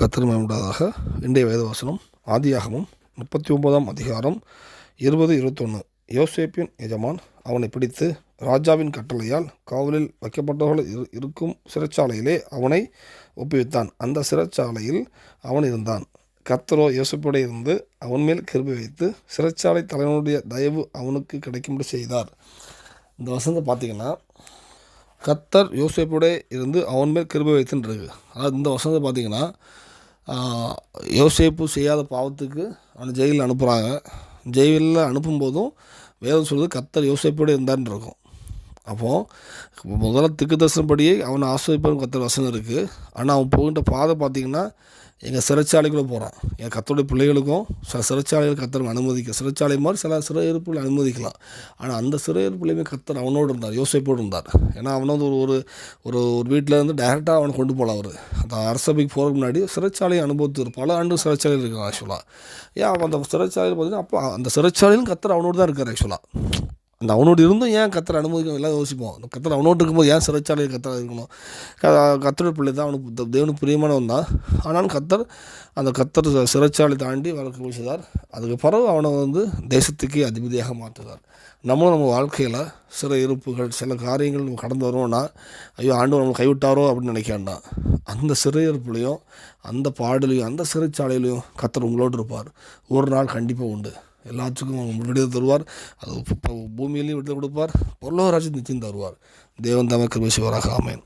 கத்திரமை இன்றைய வேதவசனம் ஆதியாகமும் முப்பத்தி ஒன்பதாம் அதிகாரம் இருபது இருபத்தொன்று யோசேப்பின் எஜமான் அவனை பிடித்து ராஜாவின் கட்டளையால் காவலில் வைக்கப்பட்டவர்கள் இரு இருக்கும் சிறைச்சாலையிலே அவனை ஒப்புவித்தான். அந்த சிறைச்சாலையில் அவன் இருந்தான். கத்தரோ யோசேப்போடு இருந்து அவன் மேல் கிருபி வைத்து சிறைச்சாலை தலைவனுடைய தயவு அவனுக்கு கிடைக்கும்படி செய்தார். இந்த வசந்த பார்த்தீங்கன்னா கத்தர் யோசேப்போடே இருந்து அவன் மேல் கிருபை வைத்துன்றது அதாவது இந்த வசந்த பார்த்தீங்கன்னா யோசேப்பு செய்யாத பாவத்துக்கு அவனை ஜெயிலில் அனுப்புகிறாங்க ஜெயிலில் அனுப்பும்போதும் வேதம் சொல்லுது கத்தர் யோசேப்போடு இருந்தான்னு இருக்கும். அப்போது முதல்ல திக்கு தரிசனப்படியே அவனை ஆஸ்வதிப்பான் கத்துற வசனம் இருக்குது ஆனால் அவன் போகின்ற பாதை பார்த்தீங்கன்னா எங்கள் சிறைச்சாலைக்குள்ளே போகிறான் என் கத்தோடைய பிள்ளைகளுக்கும் சில சிறைச்சாலைகள் கத்தர் அனுமதிக்க சிறைச்சாலை மாதிரி சில சிறையிருப்புகளை அனுமதிக்கலாம். ஆனால் அந்த சிறையிருப்புலையுமே கத்தர் அவனோடு இருந்தார் யோசிப்போடு இருந்தார். ஏன்னா அவனை வந்து ஒரு ஒரு ஒரு ஒரு வீட்டில் இருந்து டைரெக்டாக அவனை கொண்டு போகலாம் அவர். அந்த அரசபைக்கு போகிறதுக்கு முன்னாடி சிறைச்சாலை அனுபவத்து பல ஆண்டு சிறைச்சாலையில் இருக்கான் ஆக்சுவலாக ஏன் அவன் அந்த சிறைச்சாலையில் பார்த்தீங்கன்னா அப்போ அந்த சிறைச்சாலையிலும் கத்தர் அவனோடு தான் இருக்கார் ஆக்சுவலாக அந்த அவனோடு இருந்தும் ஏன் கத்தரை அனுமதிக்கணும்? எல்லாம் யோசிப்போம். அந்த கத்தர் அவனோடு இருக்கும்போது ஏன் சிறைச்சாலை கத்தர் இருக்கணும்? கத்தரோட பிள்ளை தான் அவனுக்கு த- தேவனுக்கு பிரியமானவன் தான். ஆனாலும் கத்தர் அந்த கத்தர் சிறைச்சாலை தாண்டி வழக்கு செய்தார். அதுக்கு பிறகு அவனை வந்து தேசத்துக்கே அதிபதியாக மாற்றுதார் நம்மளும் நம்ம வாழ்க்கையில் சில இருப்புகள் சில காரியங்கள் நம்ம கடந்து வரோம்னா ஐயோ ஆண்டு நம்ம கைவிட்டாரோ அப்படின்னு நினைக்க அந்த சிறையிருப்புலையும் அந்த பாடலையும் அந்த சிறைச்சாலையிலையும் கத்தர் உங்களோடு இருப்பார். ஒரு நாள் கண்டிப்பாக உண்டு. எல்லாத்துக்கும் அவங்க விடுதலை தருவார். அது பூமியிலையும் விடுதலை கொடுப்பார். பொருளாதார நிச்சயம் தருவார். தேவன் தமக்கு சிவராக ஆமேன்.